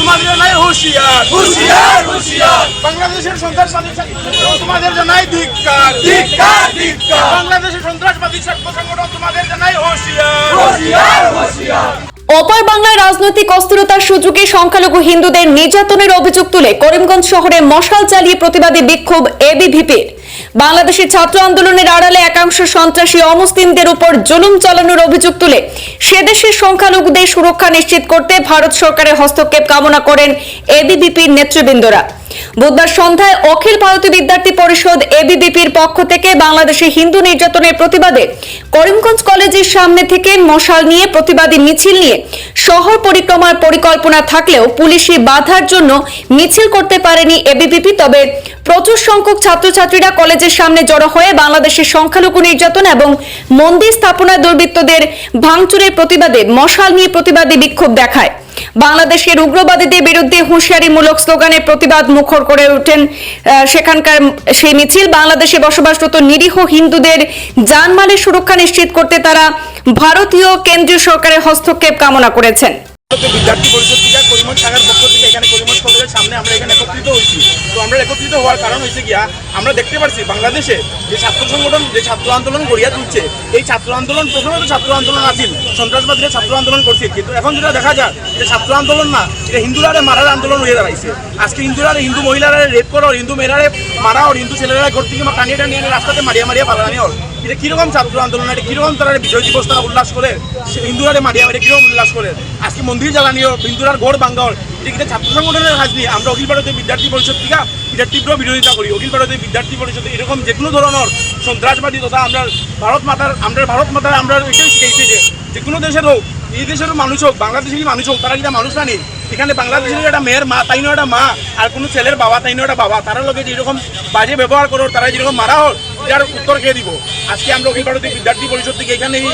তোমাদের জানাই হুঁশিয়ার। হুঁশিয়ার হুঁশিয়ার। বাংলাদেশের সন্ত্রাসবাদী তোমাদের জানাই ধিক্কার। ধিক্কার ধিক্কার। বাংলাদেশের সন্ত্রাসবাদী সংগঠন তোমাদের জানাই হুঁশিয়ার। হুঁশিয়ার হুঁশিয়ার। অপর বাংলায় রাজনৈতিক অস্থিরতার সুযোগে সংখ্যালঘু হিন্দুদের নির্যাতনের অভিযোগ তুলে করিমগঞ্জ শহরে মশাল চালিয়ে প্রতিবাদী বিক্ষোভ এবিভিপির। বাংলাদেশের ছাত্র আন্দোলনের আড়ালে একাংশ সন্ত্রাসী অমুসলিমদের উপর জুলুম চালানোর অভিযোগ তুলে। সে দেশের সংখ্যালঘুদের সুরক্ষা নিশ্চিত করতে ভারত সরকারের হস্তক্ষেপ কামনা করেন এবিভিপির নেতৃবৃন্দরা। বুধবার সন্ধ্যায় অখিল ভারতীয় বিদ্যার্থী পরিষদ এবিভিপির পক্ষ থেকে বাংলাদেশে হিন্দু নির্যাতনের প্রতিবাদে করিমগঞ্জ কলেজের সামনে থেকে মশাল নিয়ে প্রতিবাদী মিছিল নিয়ে শহর পরিক্রমার পরিকল্পনা থাকলেও পুলিশি বাধার জন্য মিছিল করতে পারেনি এবিপিপি। তবে প্রচুর সংখ্যক ছাত্রছাত্রীরা কলেজের সামনে জড়ো হয়ে বাংলাদেশের সংখ্যালঘু নির্যাতন এবং মন্দির স্থাপনা দুর্বৃত্তদের ভাঙচুরের প্রতিবাদে মশাল নিয়ে প্রতিবাদী বিক্ষোভ দেখায়। বাংলাদেশের উগ্রবাদীদের বিরুদ্ধে হুঁশিয়ারিমূলক স্লোগানের প্রতিবাদ মুখর করে ওঠেন সেখানকার সেই মিছিল। বাংলাদেশে বসবাসরত নিরীহ হিন্দুদের জানমালের সুরক্ষা নিশ্চিত করতে তারা ভারতীয় কেন্দ্রীয় সরকারের হস্তক্ষেপ কামনা করেছেন। বিদ্যার্থী পরিষদ থেকে করিমন শাখার পক্ষ থেকে এখানে করিমন কলেজের সামনে আমরা এখানে একত্রিত হয়েছি। আমরা একত্রিত হওয়ার কারণ হয়েছে গিয়া আমরা দেখতে পারছি বাংলাদেশে যে ছাত্র সংগঠন, যে ছাত্র আন্দোলন গড়িয়া তুলছে, এই ছাত্র আন্দোলন প্রথমে তো ছাত্র আন্দোলন আছিল, সন্ত্রাসবাদীরা ছাত্র আন্দোলন করছে, কিন্তু এখন যেটা দেখা যায় যে ছাত্র আন্দোলন না, এটা হিন্দুরারে মারার আন্দোলন হয়ে দাঁড়াইছে। আজকে হিন্দুরারে, হিন্দু মহিলারা রেপ করো হিন্দু মেয়েরারে মারা ওর হিন্দু ছেলেরা ঘর থেকে টানিয়ে টানিয়ে রাস্তাতে মারিয়া মারিয়া পালানি ওর এটা কীরকম ছাত্র আন্দোলন? এটা কীরকম তারা বিজয় দিবস তারা উল্লাস করে? হিন্দুরারে মারিয়া মারিয়া কীরকম উল্লাস করে? আজকে মন্দির জ্বালানিও হিন্দুরার গড় বাঙ্গাওর এটা কিন্তু ছাত্র সংগঠনের কাজ নিয়ে আমরা অখিল ভারতীয় বিদ্যার্থী পরিষদ থেকে এটা তীব্র বিরোধিতা করি। অখিল ভারতীয় বিদ্যার্থী পরিষদ এরকম যে কোনো ধরনের সন্ত্রাসবাদী তথা আমরা ভারত মাতার, আমরা ভারত মাতার, আমরা এটাই শিখাইছি যে যে কোনো দেশের হোক, এই দেশের মানুষ হোক বাংলাদেশেরই মানুষ হোক, তারা যেটা মানুষ না এখানে বাংলাদেশের একটা মেয়ের মা তাইনও একটা মা, আর কোনো ছেলের বাবা তাইনও একটা বাবা, তারা লোকে যেরকম বাজে ব্যবহার করো, তারা যেরকম মারা হোক এটার উত্তর খেয়ে দিব। আজকে আমরা অখিল ভারতীয় বিদ্যার্থী পরিষদ থেকে এখানেই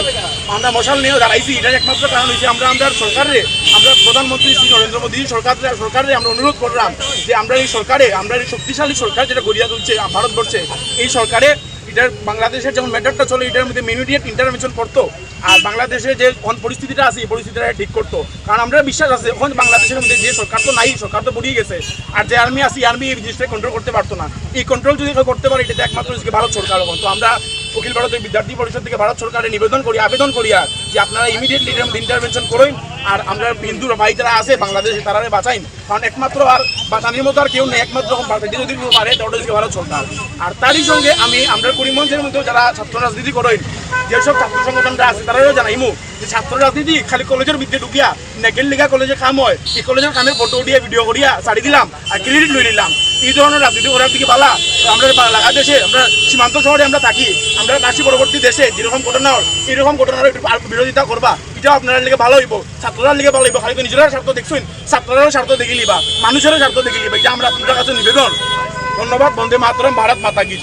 আমরা মশাল নিয়ে দাঁড়াইছি। এটার একমাত্র কারণ হয়েছে আমরা আমরা সরকারে, আমরা প্রধানমন্ত্রী শ্রী নরেন্দ্র মোদী সরকার, সরকারে আমরা অনুরোধ করলাম যে আমরা এই সরকারে, আমরা এই শক্তিশালী সরকার যেটা গড়িয়া তুলছে ভারতবর্ষে, এই সরকারে এটার বাংলাদেশের যেমন ম্যাটারটা চলে, এটার মধ্যে ইমিডিয়েট ইন্টারভেনশন করতো। আর বাংলাদেশে যে পরিস্থিতিটা আছে, এই পরিস্থিতিটা ঠিক করতো। কারণ আমরা বিশ্বাস আছে, এখন বাংলাদেশের মধ্যে যে সরকার তো নাই, সরকার তো বুড়িয়ে গেছে। আর যে আর্মি আছে আর্মি এই জিনিসটা কন্ট্রোল করতে পারতো না। এই কন্ট্রোল যদি কেউ করতে পারে এটা একমাত্র ভারত সরকার এখন তো আমরা অখিল ভারতীয় বিদ্যার্থী পরিষদ থেকে ভারত সরকারের নিবেদন করি, আবেদন করি আর, যে আপনারা ইমিডিয়েটলি ইন্টারভেনশন করুন। আর আমরা হিন্দু ভাই যারা আছে, বাংলাদেশে তারা বাঁচাইন। কারণ একমাত্র আর বাঁচানোর মতো আর কেউ নেই, একমাত্র বাঁচাইতে যদি কেউ পারে তাহলে ভারত সরকার আর তারই সঙ্গে আমি আমরা করিমগঞ্জের মধ্যেও যারা ছাত্র রাজনীতি করেন, যেসব ছাত্র সংগঠনরা আছে, তারাও জানাইমু যে ছাত্র রাজনীতি খালি কলেজের মধ্যে ঢুকিয়া নেকেল লিগা কলেজে কাম হয়, এই কলেজের কামের ফটো উঠিয়ে ভিডিও করিয়া ছাড়ি দিলাম আর ক্রেডিট লই নিলাম। এই ধরনের রাজনীতি করার দিকে পালা আমরা লাগা দেশে, আমরা সীমান্ত শহরে আমরা থাকি, আমরা কাশি পরবর্তী দেশে যেরকম ঘটনা এরকম ঘটনার একটু বিরোধিতা করবা, এটাও আপনারা লিগে ভালো হইব ছাত্ররা লিগে ভালো হইব, খালি নিজেরা স্বার্থ দেখছুন ছাত্ররাও স্বার্থ দেখি লিবা মানুষেরও স্বার্থ দেখি লিবা আমরা আপনার কাছে নিবেদন। ধন্যবাদ, বন্দে মাতরম, ভারত মাতা কি